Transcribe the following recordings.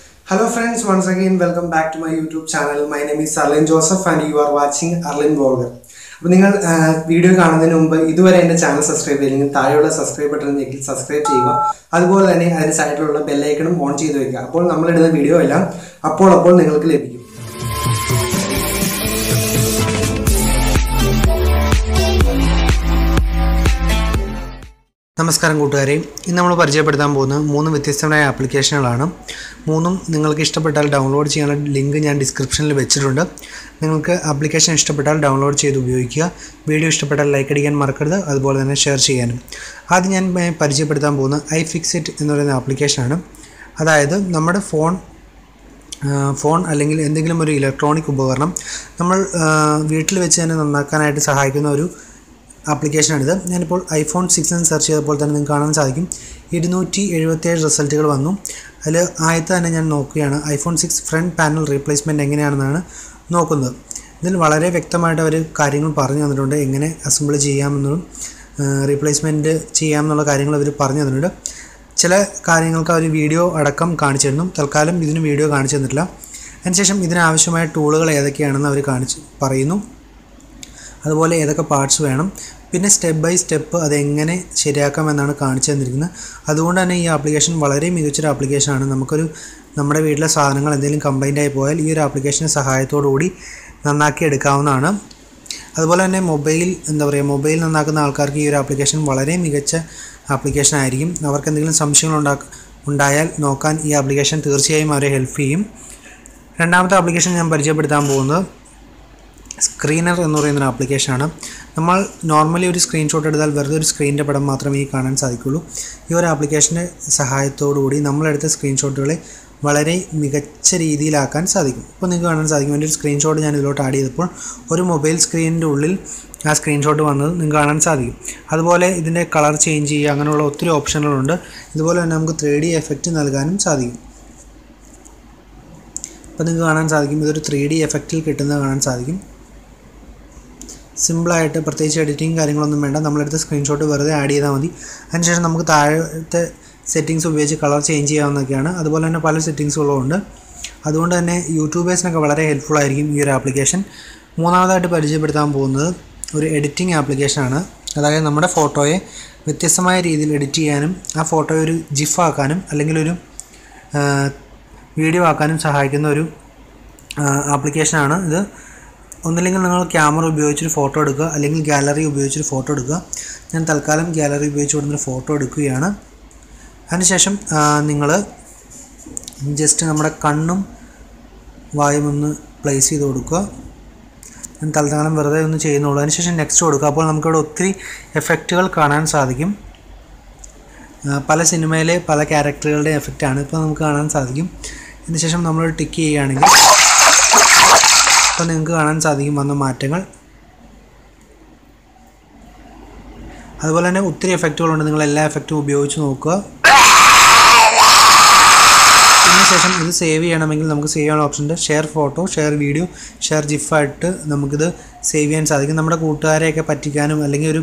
Hello friends, once again welcome back to my YouTube channel. My name is Arlin Joseph and you are watching Arlin Vlogger. അപ്പോൾ നിങ്ങൾ video കാണുന്നതിന് മുമ്പ് ഇതുവരെ എന്റെ channel subscribe ചെയ്തില്ലെങ്കിൽ താഴെയുള്ള സബ്സ്ക്രൈബ് ബട്ടൺ ഞെക്കി സബ്സ്ക്രൈബ് ചെയ്യുക അതുപോലെ തന്നെ അതിന് സൈഡിലുള്ള ബെല്ലൈക്കണും ഓൺ ചെയ്ത് വെക്കുക അപ്പോൾ നമ്മളിടുന്ന വീഡിയോ എല്ലാം അപ്പോൾ അപ്പോൾ നിങ്ങൾക്ക് ലഭിക്കും നമസ്കാരം കൂട്ടുകാരെ. ഇന്ന് നമ്മൾ പരിചയപ്പെടുത്താൻ പോകുന്ന മൂന്ന് വ്യത്യസ്തമായ ആപ്ലിക്കേഷനുകളാണ്. മൂന്നും നിങ്ങൾക്ക് ഇഷ്ടപ്പെട്ടാൽ ഡൗൺലോഡ് ചെയ്യാനുള്ള ലിങ്ക് ഞാൻ ഡിസ്ക്രിപ്ഷനിൽ വെച്ചിട്ടുണ്ട്. നിങ്ങൾക്ക് ആപ്ലിക്കേഷൻ ഇഷ്ടപ്പെട്ടാൽ ഡൗൺലോഡ് ചെയ്ത് ഉപയോഗിക്കുക. വീഡിയോ ഇഷ്ടപ്പെട്ടാൽ ലൈക്ക് അടിക്കാൻ മറക്കരുത്. അതുപോലെ തന്നെ ഷെയർ ചെയ്യാനും. ആദ്യം ഞാൻ പരിചയപ്പെടുത്താൻ പോകുന്ന ഐ ഫിക്സിറ്റ് എന്ന് പറയുന്ന ആപ്ലിക്കേഷനാണ്. അതായത് നമ്മുടെ ഫോൺ ഫോൺ അല്ലെങ്കിൽ എന്തെങ്കിലും ഒരു ഇലക്ട്രോണിക് ഉപകരണം നമ്മൾ വീട്ടിൽ വെച്ച് തന്നെ നന്നാക്കാനായിട്ട് സഹായിക്കുന്ന ഒരു ആപ്ലിക്കേഷനാണിത്. ഞാനിപ്പോൾ ഐഫോൺ സിക്സ് എന്ന് സെർച്ച് ചെയ്തപ്പോൾ തന്നെ നിങ്ങൾക്ക് കാണാൻ സാധിക്കും. ഇരുന്നൂറ്റി എഴുപത്തേഴ് റിസൾട്ടുകൾ വന്നു. അതിൽ ആദ്യത്തെ തന്നെ ഞാൻ നോക്കുകയാണ്. IPhone six front panel replacement എങ്ങനെയാണെന്നാണ് നോക്കുന്നത്. ഇതിൽ വളരെ വ്യക്തമായിട്ട് അവർ കാര്യങ്ങൾ പറഞ്ഞു തന്നിട്ടുണ്ട്. എങ്ങനെ അസംബിൾ ചെയ്യാമെന്നും റീപ്ലേസ്മെന്റ് ചെയ്യാമെന്നുള്ള കാര്യങ്ങൾ അവർ പറഞ്ഞു തന്നിട്ടുണ്ട്. ചില കാര്യങ്ങൾക്ക് അവർ വീഡിയോ അടക്കം കാണിച്ചിരുന്നു തൽക്കാലം ഇതിന് വീഡിയോ കാണിച്ചു തന്നിട്ടില്ല. അതിനുശേഷം ഇതിനാവശ്യമായ ടൂളുകൾ ഏതൊക്കെയാണെന്ന് അവർ കാണിച്ച് പറയുന്നു. അതുപോലെ ഏതൊക്കെ പാർട്സ് വേണം. പിന്നെ സ്റ്റെപ്പ് ബൈ സ്റ്റെപ്പ് അതെങ്ങനെ ശരിയാക്കാമെന്നാണ് കാണിച്ചു തന്നിരിക്കുന്നത്. അതുകൊണ്ട് തന്നെ ഈ ആപ്ലിക്കേഷൻ വളരെ മികച്ചൊരു ആപ്ലിക്കേഷനാണ് നമുക്കൊരു നമ്മുടെ വീട്ടിലെ സാധനങ്ങൾ എന്തെങ്കിലും കംപ്ലൈന്റ് ആയി പോയാൽ ഈ ഒരു ആപ്ലിക്കേഷന്റെ സഹായത്തോടു കൂടി നന്നാക്കി എടുക്കാവുന്നതാണ്. അതുപോലെ തന്നെ മൊബൈൽ എന്താ പറയുക മൊബൈൽ നന്നാക്കുന്ന ആൾക്കാർക്ക് ഈ ഒരു ആപ്ലിക്കേഷൻ വളരെ മികച്ച ആപ്ലിക്കേഷൻ ആയിരിക്കും. അവർക്ക് എന്തെങ്കിലും സംശയങ്ങൾ ഉണ്ടാ ഉണ്ടായാൽ നോക്കാൻ ഈ ആപ്ലിക്കേഷൻ തീർച്ചയായും അവരെ ഹെൽപ്പ് ചെയ്യും. രണ്ടാമത്തെ ആപ്ലിക്കേഷൻ ഞാൻ പരിചയപ്പെടുത്താൻ പോകുന്നത് സ്ക്രീനർ എന്ന് പറയുന്ന ഒരു ആപ്ലിക്കേഷനാണ് നമ്മൾ നോർമലി ഒരു സ്ക്രീൻഷോട്ട് എടുത്താൽ വെറുതെ ഒരു സ്ക്രീനിന്റെ പടം മാത്രമേ കാണാൻ സാധിക്കുള്ളൂ. ഈ ഒരു ആപ്ലിക്കേഷന്റെ സഹായത്തോടുകൂടി നമ്മളെടുത്ത സ്ക്രീൻഷോട്ടുകളെ വളരെ മികച്ച രീതിയിലാക്കാൻ സാധിക്കും. ഇപ്പോൾ നിങ്ങൾക്ക് കാണാൻ സാധിക്കും. എന്റെ ഒരു സ്ക്രീൻഷോട്ട് ഞാൻ ഇതിലോട്ട് ആഡ് ചെയ്തപ്പോൾ ഒരു മൊബൈൽ സ്ക്രീനിന്റെ ഉള്ളിൽ ആ സ്ക്രീൻഷോട്ട് വന്നത് നിങ്ങൾക്ക് കാണാൻ സാധിക്കും. അതുപോലെ ഇതിന്റെ കളർ ചേഞ്ച് ചെയ്യുക അങ്ങനെയുള്ള ഒത്തിരി ഓപ്ഷനുകളുണ്ട് ഇതുപോലെ തന്നെ നമുക്ക് ത്രീ ഡി എഫക്റ്റ് നൽകാനും സാധിക്കും. ഇപ്പോൾ നിങ്ങൾക്ക് കാണാൻ സാധിക്കും. ഇതൊരു ത്രീ ഡി എഫക്റ്റിൽ കിട്ടുന്നത് കാണാൻ സാധിക്കും. സിമ്പിളായിട്ട് പ്രത്യേകിച്ച് എഡിറ്റിംഗ് കാര്യങ്ങളൊന്നും വേണ്ട. നമ്മളെടുത്ത് സ്ക്രീൻഷോട്ട് വെറുതെ ആഡ് ചെയ്താൽ മതി. അതിനുശേഷം നമുക്ക് താഴത്തെ സെറ്റിങ്സ് ഉപയോഗിച്ച് കളർ ചേഞ്ച് ചെയ്യാവുന്നതൊക്കെയാണ്. അതുപോലെ തന്നെ പല സെറ്റിങ്സുകളും ഉണ്ട്. അതുകൊണ്ട് തന്നെ യൂട്യൂബേഴ്സിനൊക്കെ വളരെ ഹെൽപ്ഫുൾ ആയിരിക്കും ഈ ഒരു ആപ്ലിക്കേഷൻ മൂന്നാമതായിട്ട് പരിചയപ്പെടുത്താൻ പോകുന്നത് ഒരു എഡിറ്റിംഗ് ആപ്ലിക്കേഷനാണ് അതായത് നമ്മുടെ ഫോട്ടോയെ വ്യത്യസ്തമായ രീതിയിൽ എഡിറ്റ് ചെയ്യാനും ആ ഫോട്ടോയെ ഒരു ജിഫ് ആക്കാനും അല്ലെങ്കിൽ ഒരു വീഡിയോ ആക്കാനും സഹായിക്കുന്ന ഒരു ആപ്ലിക്കേഷനാണ് ഇത്. ഒന്നില്ലെങ്കിൽ നിങ്ങൾ ക്യാമറ ഉപയോഗിച്ചൊരു ഫോട്ടോ എടുക്കുക. അല്ലെങ്കിൽ ഗാലറി ഉപയോഗിച്ചൊരു ഫോട്ടോ എടുക്കുക. ഞാൻ തൽക്കാലം ഗാലറി ഉപയോഗിച്ച് കൊടുത്തൊരു ഫോട്ടോ എടുക്കുകയാണ്. അതിനുശേഷം നിങ്ങൾ ജസ്റ്റ് നമ്മുടെ കണ്ണും വായും ഒന്ന് പ്ലേസ് ചെയ്ത് കൊടുക്കുക. ഞാൻ തൽക്കാലം വെറുതെ ഒന്ന് ചെയ്യുന്നുള്ളൂ. അതിനുശേഷം നെക്സ്റ്റ് കൊടുക്കുക. അപ്പോൾ നമുക്കിവിടെ ഒത്തിരി എഫക്റ്റുകൾ കാണാൻ സാധിക്കും. പല സിനിമയിലെ പല ക്യാരക്ടറുകളുടെ എഫക്റ്റാണ് ഇപ്പോൾ നമുക്ക് കാണാൻ സാധിക്കും. അതിനുശേഷം നമ്മൾ ടിക്ക് ചെയ്യുകയാണെങ്കിൽ അപ്പോൾ നിങ്ങൾക്ക് കാണാൻ സാധിക്കും വന്ന മാറ്റങ്ങൾ. അതുപോലെ തന്നെ ഒത്തിരി എഫക്റ്റുകളുണ്ട് നിങ്ങൾ എല്ലാ എഫക്റ്റും ഉപയോഗിച്ച് നോക്കുക. അതിനുശേഷം ഇത് സേവ് ചെയ്യണമെങ്കിൽ നമുക്ക് സേവ് ചെയ്യാൻ ഓപ്ഷൻ ഉണ്ട്. Share photo share video share ജിഫായിട്ട് നമുക്കിത് സേവ് ചെയ്യാൻ സാധിക്കും. നമ്മുടെ കൂട്ടുകാരെയൊക്കെ പറ്റിക്കാനും അല്ലെങ്കിൽ ഒരു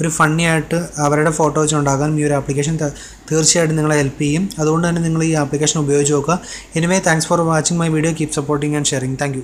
ഒരു ഫണ്ണി ആയിട്ട് അവരുടെ ഫോട്ടോ വെച്ച് ഉണ്ടാക്കാനും ഈ ഒരു ആപ്ലിക്കേഷൻ തീർച്ചയായിട്ടും നിങ്ങളെ ഹെൽപ്പ് ചെയ്യും. അതുകൊണ്ട് തന്നെ നിങ്ങൾ ഈ ആപ്ലിക്കേഷൻ ഉപയോഗിച്ച് നോക്കുക. Anyway thanks for watching my video keep supporting and sharing thank